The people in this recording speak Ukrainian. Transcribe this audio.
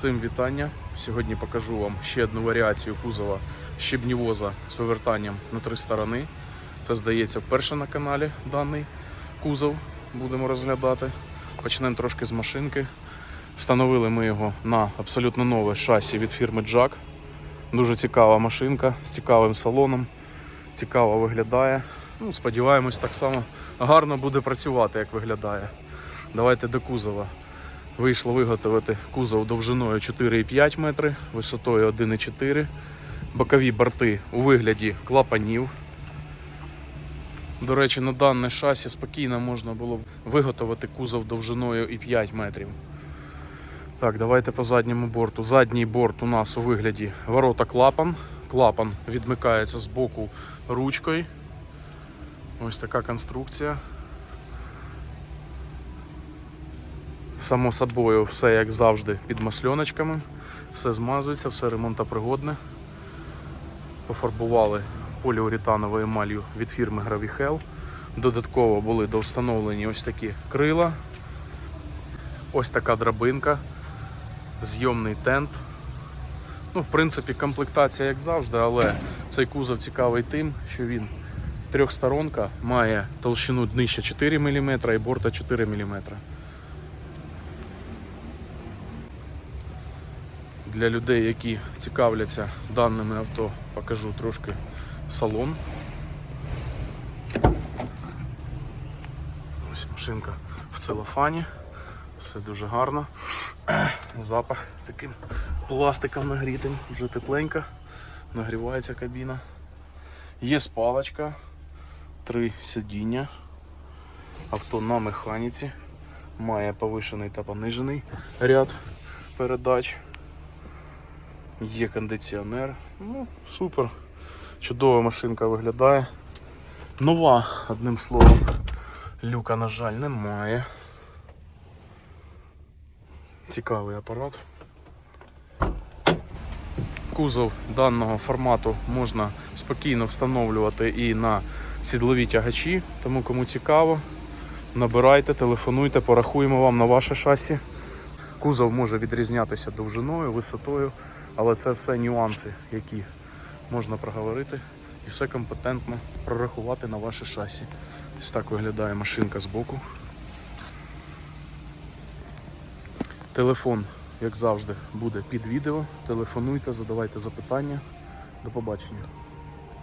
Всім вітання. Сьогодні покажу вам ще одну варіацію кузова щебнівоза з вивертанням на три сторони. Це здається вперше на каналі даний кузов. Будемо розглядати. Почнемо трошки з машинки. Встановили ми його на абсолютно нове шасі від фірми Jack. Дуже цікава машинка з цікавим салоном. Цікаво виглядає. Ну, сподіваємось, так само гарно буде працювати, як виглядає. Давайте до кузова. Вийшло виготовити кузов довжиною 4,5 метри, висотою 1,4, бокові борти у вигляді клапанів. До речі, на дане шасі спокійно можна було виготовити кузов довжиною і 5 метрів. Так, давайте по задньому борту. Задній борт у нас у вигляді ворота клапан. Клапан відмикається з боку ручкою. Ось така конструкція. Само собою, все як завжди під масльоночками. Все змазується, все ремонтопригодне. Пофарбували поліуретановою емалью від фірми Gravihel. Додатково були довстановлені ось такі крила. Ось така драбинка, зйомний тент. Ну, в принципі, комплектація як завжди, але цей кузов цікавий тим, що він трьохсторонка має толщину днища 4 мм і борта 4 мм. Для людей, які цікавляться даними авто, покажу трошки салон. Ось машинка в целофані. Все дуже гарно. Запах таким пластиком нагрітим, вже тепленько. Нагрівається кабіна. Є спалочка, три сидіння. Авто на механіці. Має повишений та понижений ряд передач. Є кондиціонер. Ну, супер. Чудова машинка виглядає. Нова, одним словом. Люка, на жаль, немає. Цікавий апарат. Кузов даного формату можна спокійно встановлювати і на сідлові тягачі, тому кому цікаво, набирайте, телефонуйте, порахуємо вам на ваше шасі. Кузов може відрізнятися довжиною, висотою, але це все нюанси, які можна проговорити і все компетентно прорахувати на ваше шасі. Ось так виглядає машинка збоку. Телефон, як завжди, буде під відео. Телефонуйте, задавайте запитання. До побачення.